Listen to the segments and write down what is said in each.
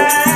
మా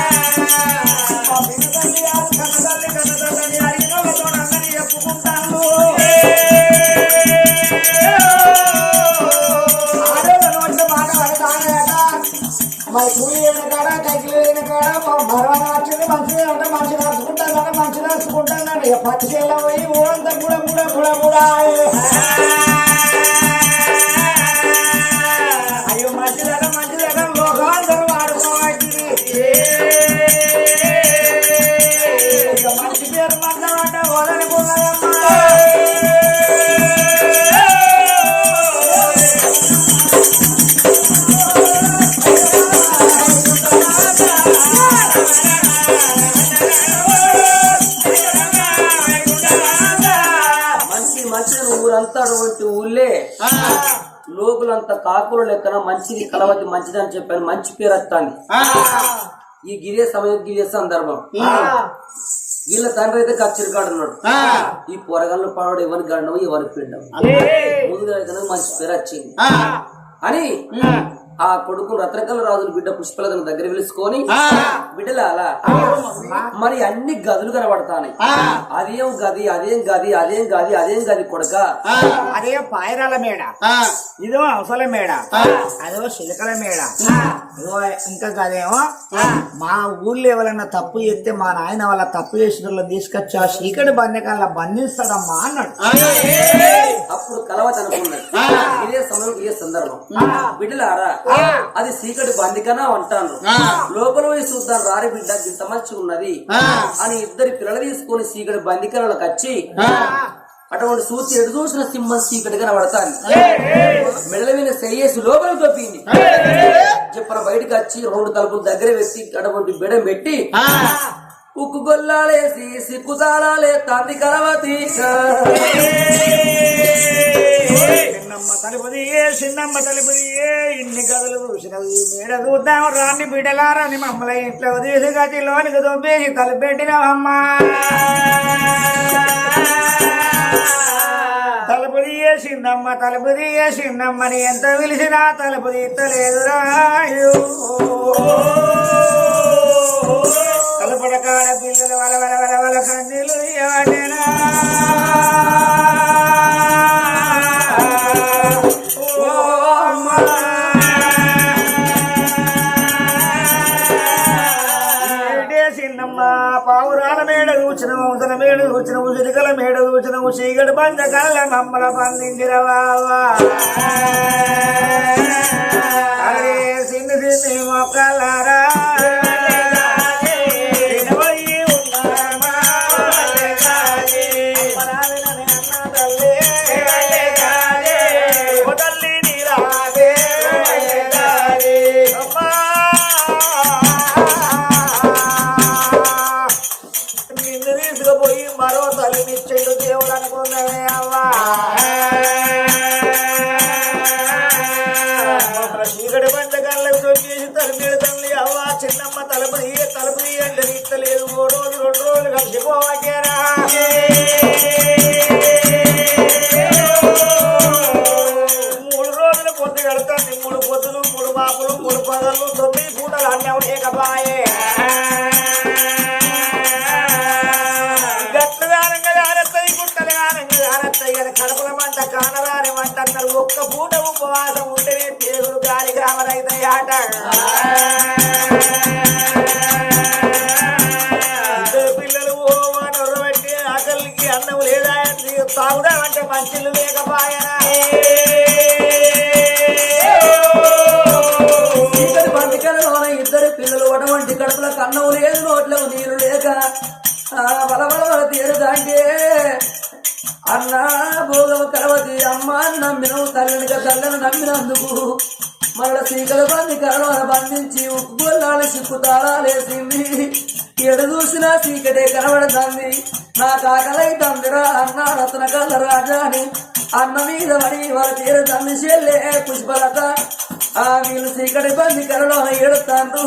అటువంటి ఊళ్ళే. లోకులంతా కాకుల లెక్కన మంచిది కలవతి మంచిది అని చెప్పాను మంచి పేరు వస్తాంది. ఈ గిరే సమయం గిరే సందర్భం. వీళ్ళ తండ్రి అయితే కచ్చిరికాడు ఉన్నాడు. ఈ పొరగల్లు పాడు ఎవరి గండం ఎవరి పిండం ముందుగా మంచి పేరు వచ్చింది. అని ఆ కొడుకు రత్నకల రాజుల బిడ్డ పుష్పలతను దగ్గర పిలుచుకొని బిడ్డలాలా మరి అన్ని గదులు కనబడతాయి అదేం గది అదేం గది అదేం గది అదేం గది కొడక. అదే పాయరాల మేడ. ఇదో అవసల మేడ. అదో చిలకల మేడ. ఇంకా కదేమో మా ఊర్లో ఎవరైనా తప్పు చేస్తే మా నాయన వాళ్ళ తప్పు చేసిన వాళ్ళని తీసుకొచ్చి ఆ చీకటి బంధకాల బంధిస్తాడమ్మా అన్నాడు. అప్పుడు కలవత అనుకున్నాడు ఇదే సమయం ఇదే సందర్భం. బిడ్డలారా అది చీకటి బందికనా అంటాను. లోపల పోయి చూద్దాం రారి బిడ్డ ఇంత మంచి ఉన్నది అని ఇద్దరి పిల్లలు తీసుకొని చీకటి బందికలకు వచ్చి అటువంటి చూసి ఎటు చూసిన సింహం చీకటి కనబడతాను మెడల మీద చెయ్యేసి లోపల తొప్పింది చెప్పన బయటకు వచ్చి రెండు తలుపులు దగ్గర పెట్టి అటువంటి బిడం పెట్టి ఉక్కు గొల్లాలేసి సిక్కు తాళాలే తండ్రి కలవతి చిన్నమ్మ తలుపుది ఏ చిన్నమ్మ తలుపుది ఏ ఇన్ని కథలు చూసినవి మేడ చూద్దాం రాని బిడలారని మమ్మల్ని ఇంట్లో తీసి గతి లోనికి దొబ్బేసి తలుపెట్టినవమ్మా తలుపుది ఏ చిన్నమ్మ తలుపుది ఏ చిన్నమ్మని ఎంత పిలిచినా తలుపు తీస్తలేదురా అయ్యో. తలుపుడ కాడ పిల్లలు వల వల వల వల కన్నీళ్ళు తీయబట్టేనా కూర్చున్న మేడ కూర్చున్న చీకటి పంచ కళ్ళ మమ్మల పందించిరవావా అరే సిన్ని సిన్ని మొక్కలరా ఒక్క పూట ఉపవాసం ఉంటేనే పేరు గాలి గ్రామరైతాయి ఆట తాగుదామంటే మంచిలు లేకపాయనా ఇద్దరు బంతికలలోన ఇద్దరు పిల్లలు అటువంటి కడుపుల కన్నవు లేదు నోట్లకు నీరు లేక ఆ బలబల బల తీరుదంటే అన్న భోగవ కలవతి అమ్మ నమ్మినవు తల్లినిగా తల్లిని నమ్మినందుకు మరల సీకల బంది కలవన బంధించి ఉప్పు గొల్లాలి సిక్కు తాళాలేసింది ఎడ చూసినా సీకటే కనబడుతుంది. నా కాకలై తందిరా అన్న రత్న కళ్ళ రాజా అని అన్న మీద మరి వాళ్ళ తీర తల్లి చెల్లే పుష్పలత. ఆ వీళ్ళు సీకటి బంది కలలో ఎడుతాను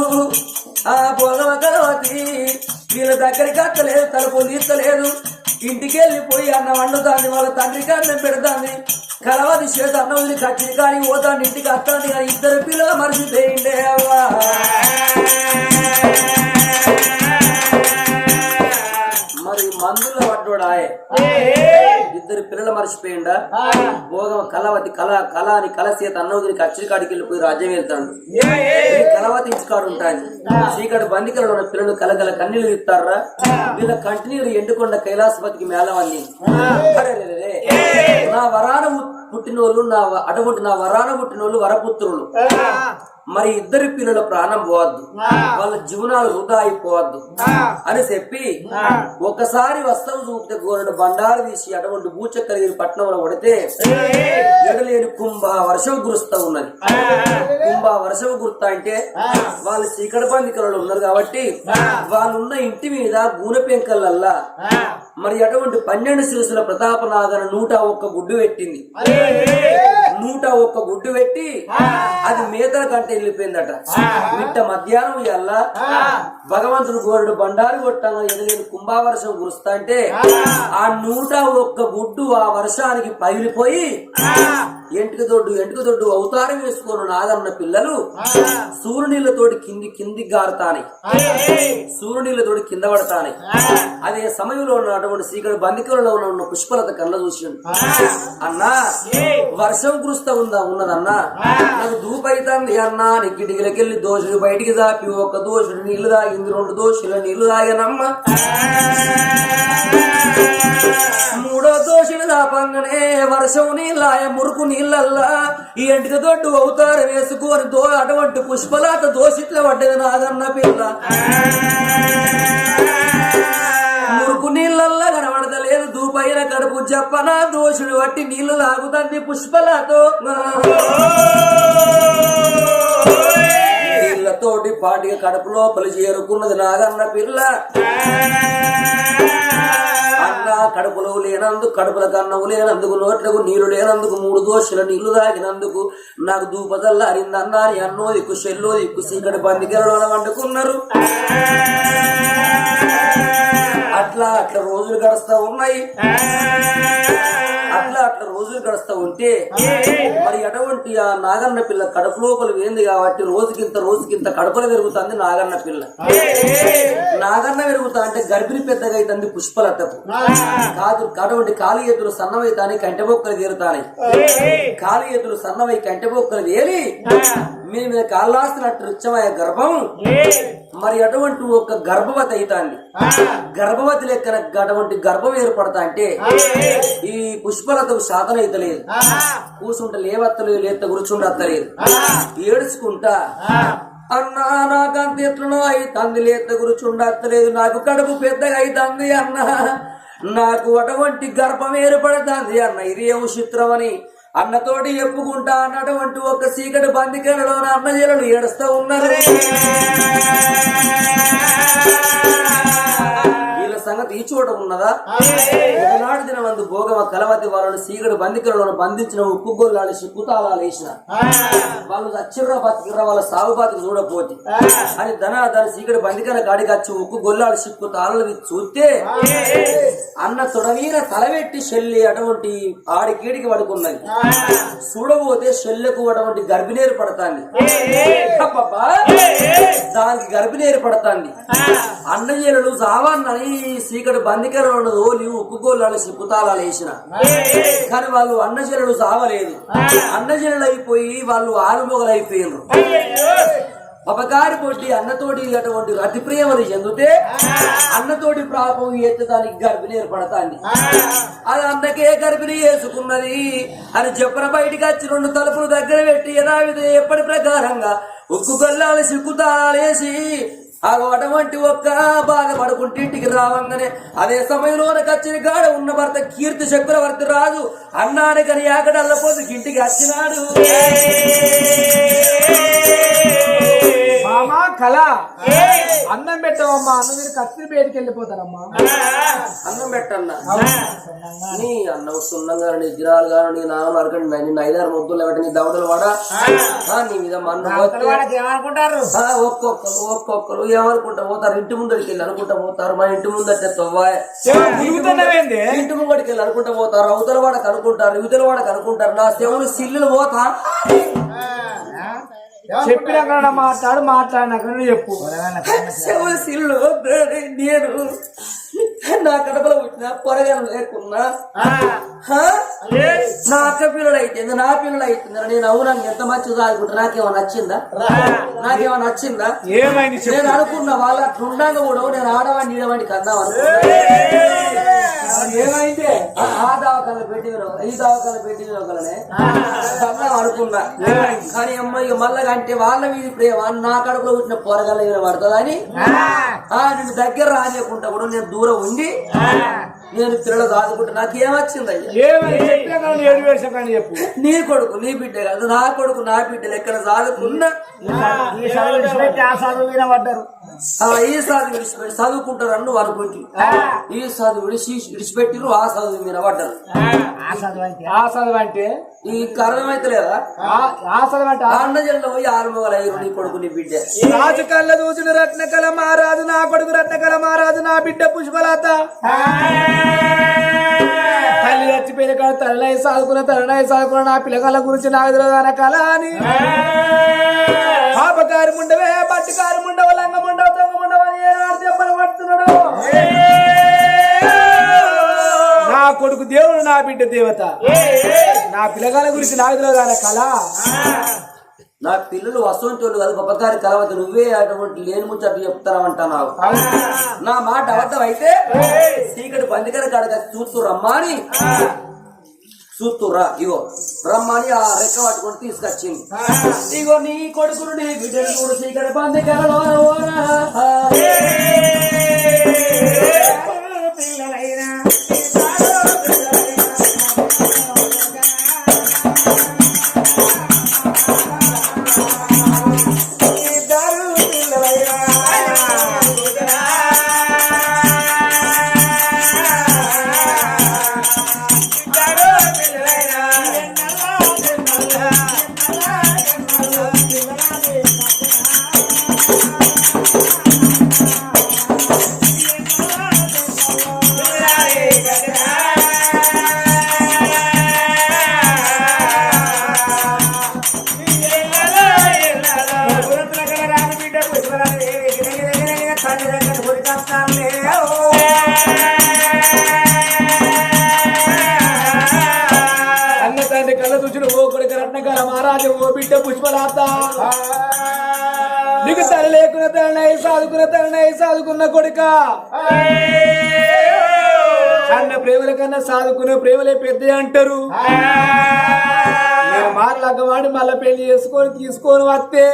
ఆ పొలవ కలవతి వీళ్ళ దగ్గరికి అత్తలేదు తలుపు తీస్తలేదు. ఇంటికి వెళ్ళిపోయి అన్న వండుతాంది వాళ్ళ తండ్రి కన్నం పెడతాంది. కలవది చేత అన్నది కట్టి కానీ ఓదా ఇంటికి అత్తాన్ని కానీ ఇద్దరు పిల్లలు మరిచిపోయిండే అవ్వా. మరి మందులు పడ్డోడాయే మర్చిపోయిండా? భోగం కలవతి కళ కళ అని అన్నవుడికి అచ్చరి కాడికి వెళ్ళిపోయి రాజ్యం వెళ్తాడు కలవతి ఇంచుకాడు ఉంటాను చీకటి బందికలలో ఉన్న పిల్లలు కలగల కన్నీళ్ళు ఇస్తారా? వీళ్ళ కంటినీరు ఎండుకొండ కైలాసపతికి మేళవల్లి అరెరెరెరే. నా వరాన పుట్టిన వాళ్ళు నా అటువంటి నా వరాన పుట్టిన వాళ్ళు వరపుత్రులు మరి ఇద్దరి పిల్లల ప్రాణం పోవద్దు. వాళ్ళ జీవనాలు వృధా అయిపోవద్దు. అని చెప్పి ఒకసారి వస్త్రం చూపితే గోరెడు బండారు తీసి అటువంటి భూచక్కర పట్టణంలో పడితే ఎడలేని కుంభ వర్షం కురుస్తా ఉన్నది. కుంభ వర్షం గుర్త అంటే వాళ్ళు చీకటి బందికలలో ఉన్నారు కాబట్టి వాళ్ళు ఉన్న ఇంటి మీద గూనె పెంకలల్లా మరి అటువంటి పన్నెండు శిరసుల ప్రతాపనాథన నూట ఒక్క గుడ్డు పెట్టింది. నూట ఒక్క గుడ్డు పెట్టి అది మేతల కంటే వెళ్ళిపోయిందట. మిట్ట మధ్యాహ్నం ఇయ్యాల భగవంతుడు గోరుడు బండారు కొట్టంగా ఎదురు కుంభావర్షం కురుస్తా అంటే ఆ నూట ఒక్క గుడ్డు ఆ వర్షానికి పగిలిపోయి ఎంటిక దొడ్డు ఎంటిక దొడ్డు అవతారం వేసుకొని నాదన్న పిల్లలు సూర్యునీళ్ళతోటి కింది కింది గారుతాని. సూర్యునీళ్ళతోటి కింద పడతాని. అదే సమయంలో ఉన్నటువంటి సీకటి బందికలలో ఉన్న పుష్పలత కళ్ళ చూసిండు. అన్నా వర్షం కురుస్తా ఉందా ఉన్నదన్నా? నాకు దూపైతాంది అన్నా నీ కిటికీలకెళ్ళి దోషుడు బయటికి దాపి ఒక దోషుడు నీళ్ళు తాగింది రెండు దోషుల నీళ్ళు తాగానమ్మ. మూడో దోషుడు దాపంగానే వర్షం నీళ్ళాయ మురుకు నీళ్ళల్లా ఈ ఎంటిక దొడ్డు అవుతారు వేసుకొని దో అటువంటి పుష్పలాత దోషిట్ల పడ్డది నాదన్న పిల్ల. మురుకు నీళ్ళల్లా కనబడతలేదు దూపైన కడుపు చెప్పన దోషుడు వట్టి నీళ్ళు లాగుతుంది పుష్పలతో. నీళ్ళతోటి పాటిగా కడుపు లోపలి చేరుకున్నది నాగన్న పిల్ల. కడుపులో లేనందుకు కడుపుల కన్నవు లేనందుకు నోట్లకు నీళ్ళు లేనందుకు మూడు దోషుల నీళ్ళు తాగినందుకు. నాకు దూపదల్ల అరిందన్నా అన్నో దిక్కు షెల్లో దిక్కు సీకటి బందికెరలో వండుకున్నారు. అట్లా అట్లా రోజులు గడుస్తూ ఉన్నాయి. అట్లా అట్లా రోజులు గడుస్తా ఉంటే మరి అటువంటి ఆ నాగన్న పిల్ల కడుపు లోపల వేంది కాబట్టి రోజుకింత రోజుకింత కడుపులో పెరుగుతుంది నాగన్న పిల్ల. నాగన్న పెరుగుతా అంటే గర్భిణి పెద్దగా అవుతుంది పుష్పలతకు. కాదు అటువంటి కాలి ఎత్తులు సన్నమైతాని కంటె బొక్కలు తీరుతాయి కాలి ఎత్తులు సన్నమై కంటె బొక్కలు వేలి మీ మీద కాళ్ళాస్తున్నట్టు గర్భం. మరి అటువంటి ఒక గర్భవతి అవుతాంది గర్భవతి లెక్కన అటువంటి గర్భం ఏర్పడతా అంటే ఈ పుష్పలతకు శాతం అయితలేదు. కూసుంటే లేవత్తలేదు లేత కూర్చుండత్తలేదు ఏడుచుకుంటా అన్నా నాకంత ఎట్లనో అయితంది లేత కూర్చుండత్తలేదు నాకు కడుపు పెద్దగా అయితంది అన్నా. నాకు అటువంటి గర్భం ఏర్పడుతుంది అన్న ఇది ఏమో చిత్రమని అన్నతోటి చెప్పుకుంటా అన్నటువంటి ఒక సీకటి బందికలలో అన్నజీరలు ఏడుస్తూ ఉన్నారు. సంగతి ఈ చోట ఉన్నదా? ఒకనాడు దినమందు భోగమ కలవతి వాళ్ళని సీగడు బందికలను బంధించిన ఉప్పు గొల్లాలు సిక్కుతాళాలు వేసిన. వాళ్ళు చచ్చిర్రా బతికిర్రా వాళ్ళ సాగు బతికి చూడపోతే అని ధన సీగడు బందికన కాడికి వచ్చి ఉక్కు గొల్లాలు సిక్కు తాళలు చూస్తే అన్న తొడవీన తలవెట్టి షెల్లి అటువంటి ఆడికీడికి పడుకున్నది. చూడబోతే షెల్లకు అటువంటి గర్భిణేరు పడతాంది. దానికి గర్భిణేరు పడతాంది. అన్నయ్యలు సావాన్నని సీకటి బందికలను ఓలి ఉక్కు ఉక్కుగోళ్ళు సిప్పుతాళాలు వేసిన. కానీ వాళ్ళు అన్నజనులు సావలేదు. అన్నజనులు అయిపోయి వాళ్ళు ఆరుమొగలు అయిపోయినారు అపకారి పొట్టి అన్నతోటి అటువంటి అతి ప్రేమలు చెందితే అన్నతోటి ప్రాపం ఎత్తే దానికి గర్భిణి ఏర్పడతాంది. అది అన్నకే గర్భిణి వేసుకున్నది అని చెప్పిన బయటికి వచ్చి రెండు తలుపులు దగ్గర పెట్టి యథావిధి ఎప్పటి ప్రకారంగా ఉక్కు గల్లాలు సిక్కుతాలేసి అటువంటి ఒక్క బాధ పడుకుంటే ఇంటికి రావంగానే అదే సమయంలోన కచ్చిన కాడ ఉన్న భర్త కీర్తి చక్రవర్తి రాజు అన్నాడు కానీ ఆకడల్లపోతు ఇంటికి వచ్చినాడు. కళ. అన్నం పెట్టవమ్మా అన్నం మీరు కత్తిరి బయటికి వెళ్ళిపోతారమ్మా. అన్నం పెట్టన్నా. నీ అన్నం సున్నంగా నీ గిరాలు గాను నీ నాన్న అరకండి నిన్ను ఐదారు ముద్దులు లేవటి నీ దవడలు వాడ. ఆ, నీ మీద ఒక్కొక్కరు ఒక్కొక్కరు ఏమనుకుంటా పోతారు? ఇంటి ముందరికి వెళ్ళి అనుకుంటా పోతారు. మన ఇంటి ముందటే తవ్వాయ్ ఇంటి ముంగడికి వెళ్ళి అనుకుంటా పోతారు. అవతల వాడకు అనుకుంటారు యువతల వాడకు అనుకుంటారు. నా శివుని సిల్లులు పోతా. చెప్పినాక మాట్లాడు మాట్లాడినాక చెప్పు. నేను నా కడపలో పుట్టిన పొరగను లేకున్నా? నా అక్క పిల్లలు అయిపోయింది నా పిల్లలు అయిపోయింది నేను అవునాను ఎంత మంచి చదువుకుంటా నాకేమో నచ్చిందా? నాకేమో నచ్చిందా? నేను అనుకున్న వాళ్ళ అట్లుండగా కూడా నేను ఆడవాడిని ఈడవాడిని కద్దాం అనుకున్నా. ఏమైంది? ఆ దవాఖాన పెట్టి ఈ దవాఖాన పెట్టి అనుకున్నా. కానీ అమ్మాయి మళ్ళా అంటే వాళ్ళ మీద ప్రేమ నా కడుపులో పుట్టిన పొరగల పడుతుందని ఆ. నేను దగ్గర రానియకుండా కూడా నేను దూరం ఉండి నేను పిల్లలు దాదుకుంటా నాకేమొచ్చింది అయ్యా? ఏమైంది చెప్పినా కానీ ఏడు వేసాం కానీ చెప్పు. నీ కొడుకు నీ బిడ్డ కాదు నా కొడుకు నా బిడ్డలు ఎక్కడ సాదుకున్నా? ఈ చదువు విడిచిపెట్టి చదువుకుంటారు అన్ను అనుకుంటి ఈ చదువు విడిచి విడిచిపెట్టిరు ఆ చదువు మీద పడ్డారు. ఆ చదువు అంటే అంటే ఈ కారణమైతే లేదా? అన్నజల్లో పోయి ఆరు మొగలు అయ్యారు నీ కొడుకు నీ బిడ్డ. రాజు కళ్ళ దూచుడు రత్నకల మహారాజు నా కొడుకు రత్నకల మహారాజు నా బిడ్డ పుష్పలత. తల్లి చచ్చిపోయిన కాదు తలనై సాదుకున్న తలనై సాదుకున్న నా పిల్లగాళ్ళ గురించి నాకు తెలియదు కళ అని. పాపకారి ముండవే పట్టుకారి ముండవ లంగ ముండవ దొంగ ముండవ అని ఏనాడు దెబ్బలు పడుతున్నాడు. నా కొడుకు దేవుడు నా బిడ్డ దేవత. నా పిల్లగాళ్ళ గురించి నాకు తెలియదు కళ. నా పిల్లలు వస్తుంటోళ్ళు కాదు గొప్పగారి కలవద్దు నువ్వే అటువంటి లేని ముచ్చట్లు చెప్తానంటున్నావు నా మాట అబద్ధం అయితే చీకటి బందికర కాడక చూస్తూ రమ్మని. చూస్తురా ఇగో. రమ్మని ఆ రెక్క పట్టుకొని తీసుకొచ్చింది. ఇగో నీ కొడుకును నీ బిడ్డను కూడా చీకటి బందికరలో అన్న తండ్రి కళ్ళ చూసిన ఓ కొడుకు రత్నకర మహారాజు ఓ బిడ్డ పుష్పలాత. నీకు తల్లి లేకున్న తల్లినై సాదుకున్న తల్లినై సాదుకున్న కొడుక. అన్న ప్రేమల కన్నా సాదుకున్న ప్రేమలే పెద్ద అంటారు. నేను మాటలగ్గవాడి మళ్ళా పెళ్ళి చేసుకొని తీసుకొని వస్తే.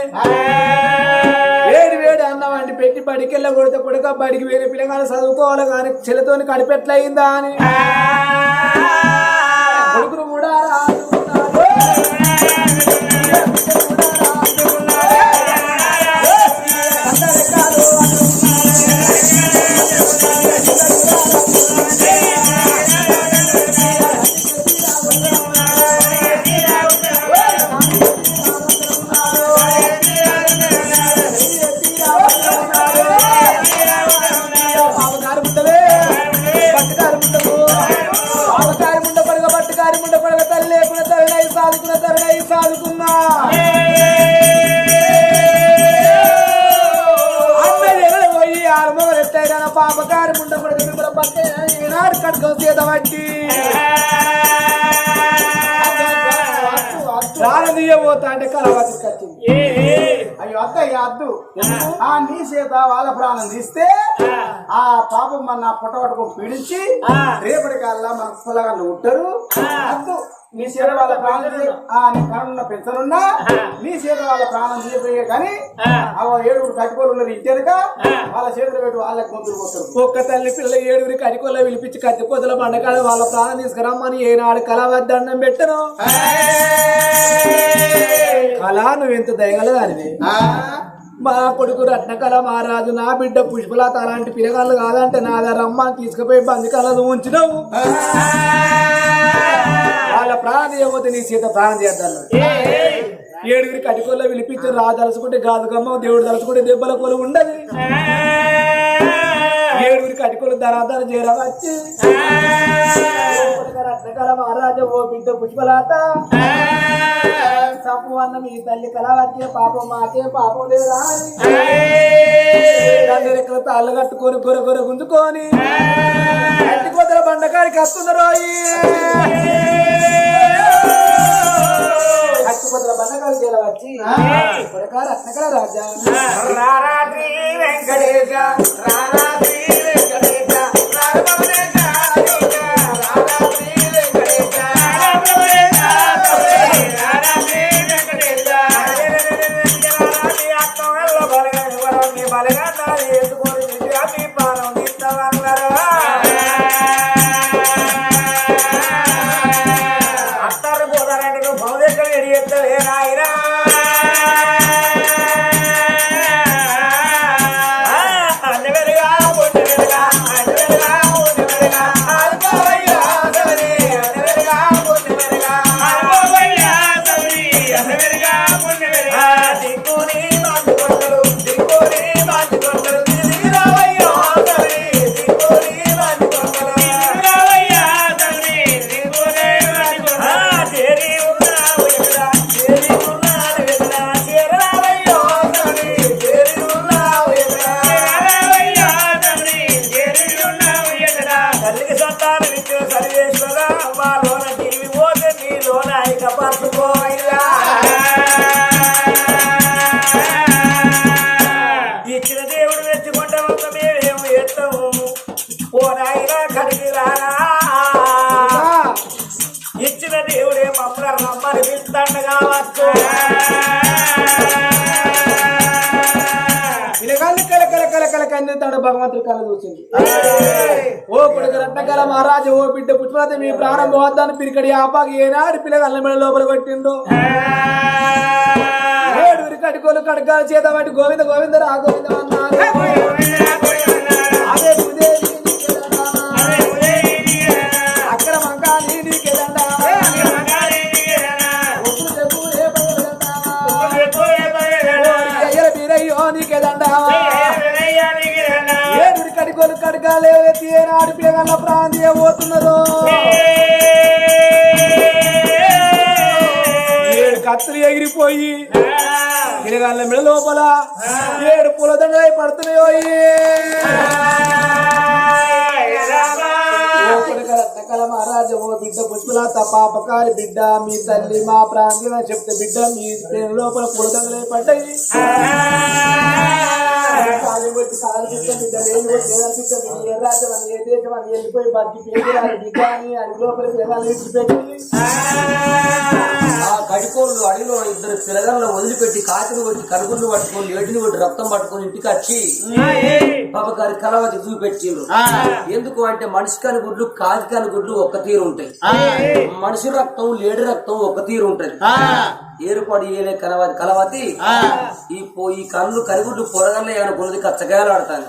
వేడి వేడి అన్నం వంటి పెట్టి బడికెళ్ళ కొడితే కొడుక బడికి వేరే పిల్లగానే చదువుకోవాలి కానీ చెల్లతోని కడిపెట్లయిందా అని కొడుకును కూడా రాదుకున్నాడు. నీ చేత వాళ్ళ ప్రాణం తీస్తే ఆ. పాపం మన నా పొట్ట పట్టుకొని పీడించి రేపటి కల్లా మన పొలగాళ్ళు ఉంటారు. నీ చేత వాళ్ళ ప్రాణం నీ కనున్న పెంచనున్నా నీ చేత వాళ్ళ ప్రాణం తీయపోయే కానీ ఆ. ఏడుగురు కట్టుకోలు ఉన్నది ఇంటెనక వాళ్ళ చేతులు పెట్టి వాళ్ళకి గొంతులు కొట్టరు ఒక్క తల్లి పిల్ల ఏడుగురి కడికొల్ల పిలిపించి కత్తి కొద్దుల బండకాడ వాళ్ళ ప్రాణం తీసుకురమ్మని ఏనాడు కలవద్దండం పెట్టను. కళా నువ్వు ఎంత దయగలదానివి మా కొడుకు రత్నకళ మహారాజు నా బిడ్డ పుష్పలత అలాంటి పిల్లగాళ్ళు కాదంటే నా దగ్గర రమ్మ తీసుకుపోయి బందికాలను ఉంచినావు. వాళ్ళ ప్రాణ చేయబోతే నీ సీత ప్రాణం చేద్దాను ఏడుగురి కటికొల్ల పిలిపించి రా తలుచుకుంటే గాదుగమ్మ దేవుడు తలుచుకుంటే దెబ్బల కొలు ఉండదు. ఏడుగురి కటికోలు ధరాధర చేరవచ్చు రత్నకళ మహారాజు ఓ బిడ్డ పుష్పలత. తప్పు అన్న తల్లి కళ వచ్చే పాపం మాకే పాపం లేదా తండ్రి రెక్కల తాళ్ళు కట్టుకొని కొర కొర గుంజుకొని ఇంటి కొద్దల బండకాడికి వస్తున్నారు అట్టి వచ్చి రాజా. రారాత్రి వెంకటేశ రారాత్రి ఎత్తలే రాయరా భగవంతుడి కళ చూసింది ఓ కొడుకు రత్నకల మహారాజు ఓ బిడ్డ పుష్పలత మీ ప్రాణం పోద్దాన్ని పిరికడి ఆపాకి ఏనాడు పిల్లగల్ల మెడ లోపల కొట్టిండు ఏడుగురి కడుకోలు కడకాలు చేత పట్టి గోవింద గోవింద రా గోవింద అన్నారు అదే. అక్కడ. కడకాలు ఎత్తి ఏనాడు పిల్లగల్ల ప్రాంతీయ పోతున్నారు ఏడు కత్తులు ఎగిరిపోయి పిల్లగాళ్ళ మెడ లోపల ఏడు పూలదండలై పడుతున్నాయో మహారాజు ఓ బిడ్డ పుష్పలత పాపకారి బిడ్డ మీ తల్లి మా ప్రాంతం చెప్తే బిడ్డ మీ లోపల పూలదండలై పడ్డాయి. వెళ్ళిపోయి బతికి పేరు లోపల విడిచిపెట్టి ఆ కడికోళ్ళు అడిగిలో ఇద్దరు పిల్లగాళ్ళు వదిలిపెట్టి కాకిని కొట్టి కడుగుళ్ళు పట్టుకొని ఏడిని కొట్టి రక్తం పట్టుకొని ఇంటికి వచ్చి పాపగారి కలవతి చూపెట్టిండ్రు ఎందుకు అంటే మనిషి కాని గుడ్లు కాకి కాని గుడ్లు ఒక్క తీరు ఉంటాయి మనిషి రక్తం లేడి రక్తం ఒక్క తీరు ఉంటది ఏరుపడి ఏలే కలవతి. కలవతి ఈ పో ఈ కళ్ళు కరిగుడ్లు పొరగల్లే అనుకున్నది కచ్చకాయలు ఆడతాను.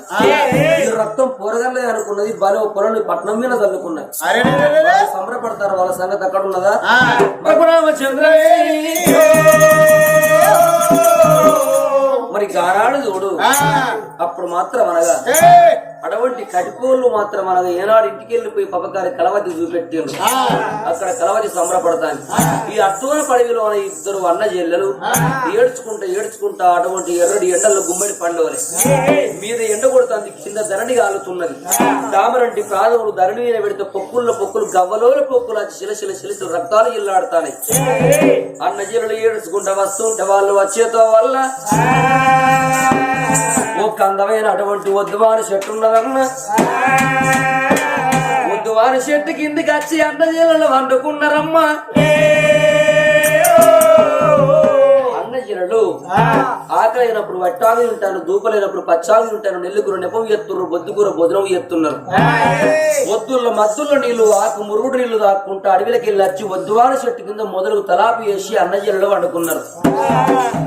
ఈ రక్తం పొరగల్లే అనుకున్నది బల పొరలు పట్నం మీద చల్లుకున్నాయి. సంబరపడతారు వాళ్ళ సంగతి అక్కడ ఉన్నదా? మరి గానాడు చూడు. అప్పుడు మాత్రం అనగా అటువంటి కటికోళ్ళు మాత్రం అనగా ఏనాడు ఇంటికి వెళ్ళిపోయి పపకారి కలవతి చూపెట్టిండు అక్కడ కలవతి సంబరపడతాను ఈ అట్టువల పడవిలో ఇద్దరు అన్న చెల్లెలు. ఏడ్చుకుంటా ఏడ్చుకుంటా అటువంటి ఎర్రడి ఎండల్లో గుమ్మడి పండువలే మీద ఎండ కొడుతుంది కింద ధరణి కాలుతున్నది తామరంటి ప్రాణములు ధరణి మీద పెడితే పొక్కుల్లో పొక్కులు గవ్వలోల పొక్కులు వచ్చి శిలశిల శిలశిల రక్తాలు ఇల్లాడుతాయి అన్న జీరులు ఏడుచుకుంటా వస్తుంటే వాళ్ళు వచ్చేతో వల్ల ఒక అందమైన అటువంటి వద్దువాని చెట్టు ఉన్నదన్న వద్దువాని చెట్టు కిందికి వచ్చి అడ్డ జీరులు వండుకున్నారమ్మా జీరులు ఆకలి అయినప్పుడు వట్టాగి ఉంటాను దూపలైనప్పుడు పచ్చాగి ఉంటాను నెల్లుకూర నెపం ఎత్తున్నారు బొద్దుకూర బొదనం ఎత్తున్నారు. ఒత్తుల్లో మద్దుల్లో నీళ్ళు ఆకు మురుగుడు నీళ్ళు దాక్కుంటా అడవిలకి వెళ్ళి వచ్చి వద్దువాన చెట్టు కింద మొదలు తలాపి వేసి అన్నజల్లు వండుకున్నారు.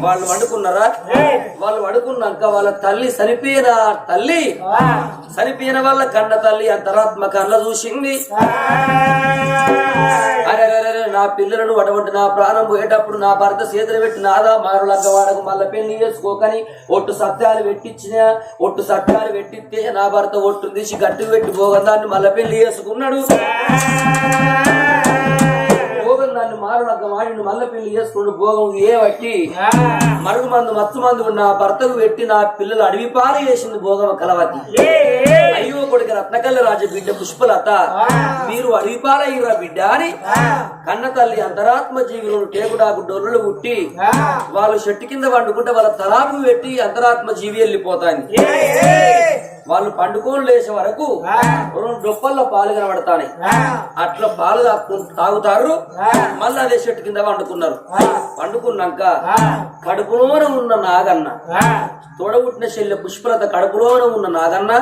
వాళ్ళు వండుకున్నారా? వాళ్ళు వండుకున్నాక వాళ్ళ తల్లి చనిపోయిన తల్లి చనిపోయిన వాళ్ళ కన్న తల్లి అంతరాత్మ కళ్ళ చూసింది. నా పిల్లలను అటువంటి నా ప్రాణం పోయేటప్పుడు నా భర్త చేతులు పెట్టి నాదా మారులగ్గ వాడకు మళ్ళీ పెళ్ళి చేసుకోకని ఒట్టు సత్యాలు పెట్టించిన ఒట్టు సత్యాలు పెట్టిస్తే నా భర్త ఒట్టు తీసి గట్టు పెట్టి పోగందాన్ని మళ్ళీ పెళ్ళి చేసుకున్నాడు. పోగందాన్ని మారు లగ్గం మల్ల పెళ్ళి చేసుకుని భోగం ఏ వట్టి? మరుగు మందు మత్తు మందు ఉన్న భర్తకు పెట్టి నా పిల్లలు అడవి పారి వేసింది భోగం కలవతి. అయ్యో కొడుకు రత్నకల్ల రాజు బిడ్డ పుష్పలత. మీరు అడవి పారయ్యరా బిడ్డ అని కన్న తల్లి అంతరాత్మ జీవులను టేకుడాకు డొల్లులు పుట్టి వాళ్ళు చెట్టు కింద వండుకుంటే వాళ్ళ తలాపు పెట్టి అంతరాత్మ జీవి వెళ్ళిపోతాయి వాళ్ళు పండుకోని లేచే వరకు రెండు డొప్పల్లో పాలు కనబడతాయి అట్లా పాలు తాగుతారు. మళ్ళీ అదే చెట్టు కింద వండుకున్నారు వండుకున్నాక కడుపులోన ఉన్న నాగన్న తోడబుట్టిన చెల్లె పుష్పలత కడుపులోన ఉన్న నాగన్న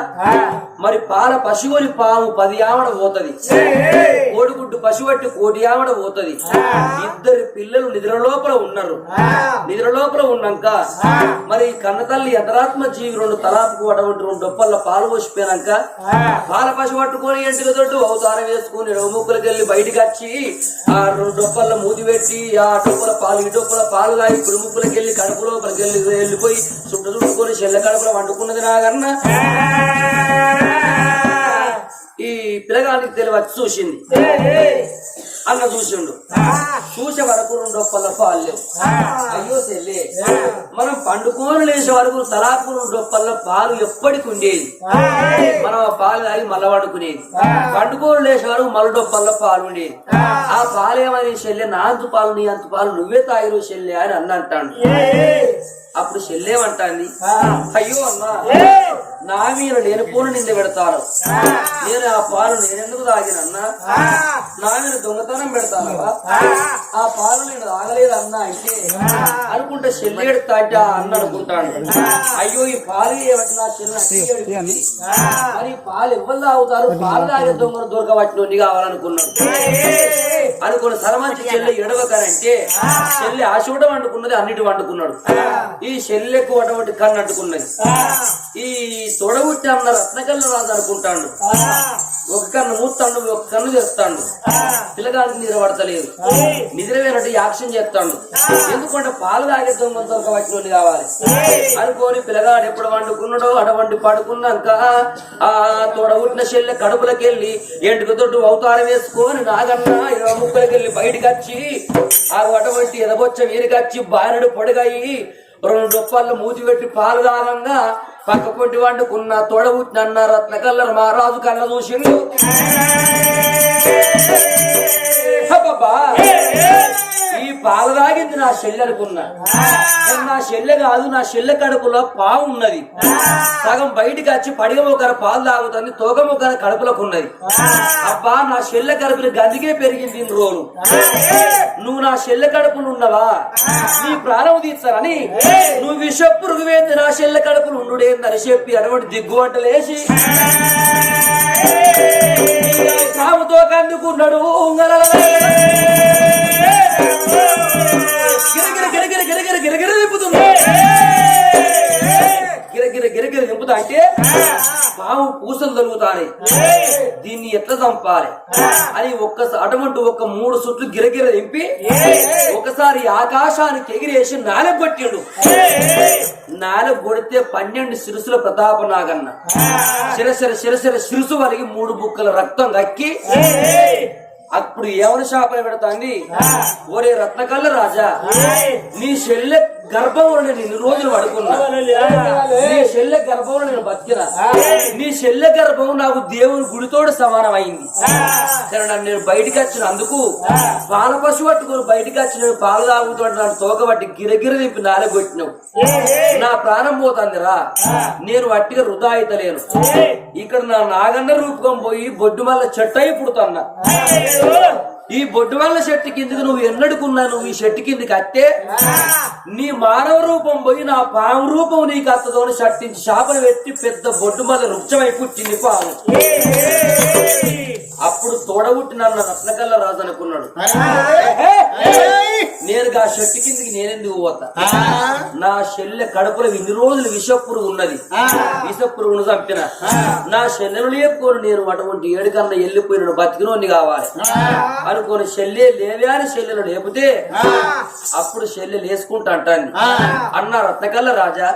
మరి పాల పశువుని పాము పది ఆవడ పోతది. కోడిగుడ్డు పశువట్టి కోటి ఆవడ పోతది. ఇద్దరు పిల్లలు నిద్ర లోపల ఉన్నారు. నిద్ర లోపల ఉన్నాక మరి కన్నతల్లి యథరాత్మ జీవి రెండు తలాపుకు అటువంటి రెండు డొప్పల్లో పాలు పోసిపోయినాక పాల పశువు పట్టుకొని ఎంటికి తోటి అవతారం వేసుకుని ముక్కులకి వెళ్ళి బయటికి వచ్చి ఆ రెండు డొప్పల్లో మూతి పెట్టి ఆ డొప్పల పాలు ఈ డొప్పల పాలు తాగి ఇప్పుడు ముక్కులకి వెళ్ళి కడుపు లోపలికి వెళ్ళి వెళ్ళిపోయి చుట్టు చుట్టుకొని చెల్ల కడుపులో వండుకున్నది నాగన్న ఈ పిల్లగానికి తెలివి చూసింది. అన్న చూసిండు. చూసే వరకు రెండు డొప్పల పాలు లేవు. అయ్యో చెల్లి. మనం పండుకోని లేచే వరకు తలాపు రెండు డొప్పల పాలు ఎప్పటికి ఉండేది. మనం ఆ పాలు తాగి మల్ల పడుకునేది. పండుకోని లేచే వరకు మల్ల డొప్పల పాలు ఉండేది. ఆ. పాలు ఏమని చెల్లె? నా అంతు పాలు నీ అంతు పాలు నువ్వే తాగిరు చెల్లె అని అన్న అంటాడు అప్పుడు చెల్లేమంటాంది అయ్యో అన్నా నా మీద నేను పూలు నింద పెడతాను. నేను ఆ పాలు నేనెందుకు తాగినన్నా నా మీద దొంగతనం పెడతాను ఆ. పాలు నేను తాగలేదన్నా అంటే అనుకుంటే చెల్లెడు తాట అన్న అనుకుంటాను అయ్యో ఈ పాలు ఏమంటే నా చెల్లె. మరి పాలు ఎవరు తాగుతారు? పాలు తాగే దొంగను దొరకబట్టినోని కావాలనుకున్నాడు. అనుకున్న సరమంచి చెల్లె ఎడవకనంటే చెల్లె ఆ చూడ వండుకున్నది అన్నిటి వండుకున్నాడు. ఈ చెల్లెకు అటువంటి కన్ను అంటుకున్నది. ఈ తొడబుట్టి అన్న రత్నకల్ల రాజు అనుకుంటాడు. ఒక కన్ను మూస్తాడు ఒక కన్ను చేస్తాడు పిల్లగానికి నిద్ర పడతలేదు. నిద్ర వేనట్టు యాక్షన్ చేస్తాడు. ఎందుకంటే పాలు తాగే దొంగ దొరకబట్టినోని కావాలి. అనుకోని పిల్లగాడు ఎప్పుడు వండుకున్నాడో అటువంటి పడుకున్నాక ఆ తోడబుట్టిన చెల్లె కడుపులకెళ్ళి ఎంటుక తోటి అవతారం వేసుకొని నాగన్న ఇరవై ముక్కలకెళ్ళి బయటికి వచ్చి ఆ అటువంటి ఎదబొచ్చ వీరికి వచ్చి బారెడు పొడిగాయి రెండు డొప్పాల్లో మూతి పెట్టి పాలు దారంగా పక్క పొంటి వండుకున్న తోడబుట్టిన రత్నకల్లర మహారాజు కళ్ళ చూసిండు. ఈ పాలు తాగింది నా చెల్లె అనుకున్నా. కానీ నా చెల్లె కాదు నా చెల్లె కడుపులో పావు ఉన్నది. సగం బయటికి వచ్చి పడిగ మొక్కన పాలు తాగుతుంది తోక మొక్కన కడుపులోకి ఉన్నది. అబ్బా నా చెల్లె కడుపుని గందికే పెరిగింది రోజులు నువ్వు నా చెల్లె కడుపులు ఉన్నవా? నీ ప్రాణం తీస్తానని నువ్వు విషప్పు రుగువేంది నా చెల్లె కడుపులు ఉండుడేందని చెప్పి అటువంటి దిగ్గువంటలేసి సాముతో కందుకున్నాడు గిరగిర గిరగిర గిరగిర గిరగిర అంటే పాము పూసలు తలుగుతాయి దీన్ని ఎట్లా చంపాలి? అని ఒక్కసారి అటువంటి ఒక్క మూడు సుట్లు గిరగిర దింపి ఒకసారి ఆకాశానికి ఎగిరేసి నాలుగు కొట్టాడు నాలుగు కొడితే పన్నెండు సిరుసుల ప్రతాప నాగన్న. శిరశిర శిరశిర సిరుసు వలిగి మూడు బుక్కల రక్తం కక్కి అప్పుడు ఏమని శాపన పెడతాంది? ఓరే రత్నకల్ల రాజా నీ చెల్లె గర్భంలో నేను ఇన్ని రోజులు పడుకున్నా. నీ చెల్లె గర్భంలో నేను బతికినా. నీ చెల్లె గర్భం నాకు దేవుని గుడితోడు సమానమైంది. కానీ నన్ను నేను బయటికి వచ్చినందుకు పాల పశు పట్టుకుని బయటికి వచ్చి నేను పాలు తాగుతుంటే నన్ను తోకబట్టి గిరగిర దింపి నాలుగు కొట్టినావు. నా ప్రాణం పోతుంది రా నేను వట్టిగా వృధా అయితలేను. ఇక్కడ నా నాగన్న రూపకం పోయి బొడ్డు మల్ల చెట్టయి పుడుతున్నా. ఈ బొడ్డు వల్ల చెట్టు కిందకి నువ్వు ఎన్నడుకున్నా నువ్వు ఈ చెట్టు కిందకి అత్తే నీ మానవ రూపం పోయి నా పాము రూపం నీకు అత్తదో చట్టించి శాపను పెట్టి పెద్ద బొడ్డు మల్ల వృక్షమై పుట్టింది పాము. అప్పుడు తోడబుట్టి నన్న రత్నకల్ల రాజు అనుకున్నాడు. నేను గా చెట్టు కిందికి నేనెందుకు పోతా? నా చెల్లె కడుపులో ఇన్ని రోజులు విషపురుగు ఉన్నది. విషపురుగును చంపిన. నా చెల్లెలు లేపుకొని నేను అటువంటి ఏడు కన్నా వెళ్ళిపోయిన బతికినోని కావాలి. అనుకోని చెల్లె లేవే అని చెల్లెలు లేపితే అప్పుడు చెల్లె లేసుకుంటా అంటాను. అన్న రత్నకల్ల రాజా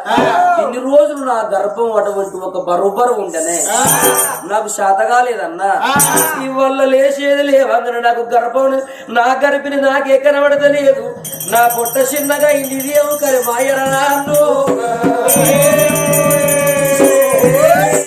ఇన్ని రోజులు నా గర్భం అటువంటి ఒక బరుబరు ఉండనే. నాకు శాత కాలేదన్నా ఇవల్ల లేచేది లేవంగన నాకు గర్భం నా గర్భిని నాకే కనబడతలేదు. నా పొట్ట చిన్నగా ఇది ఏమో కరి మాయరా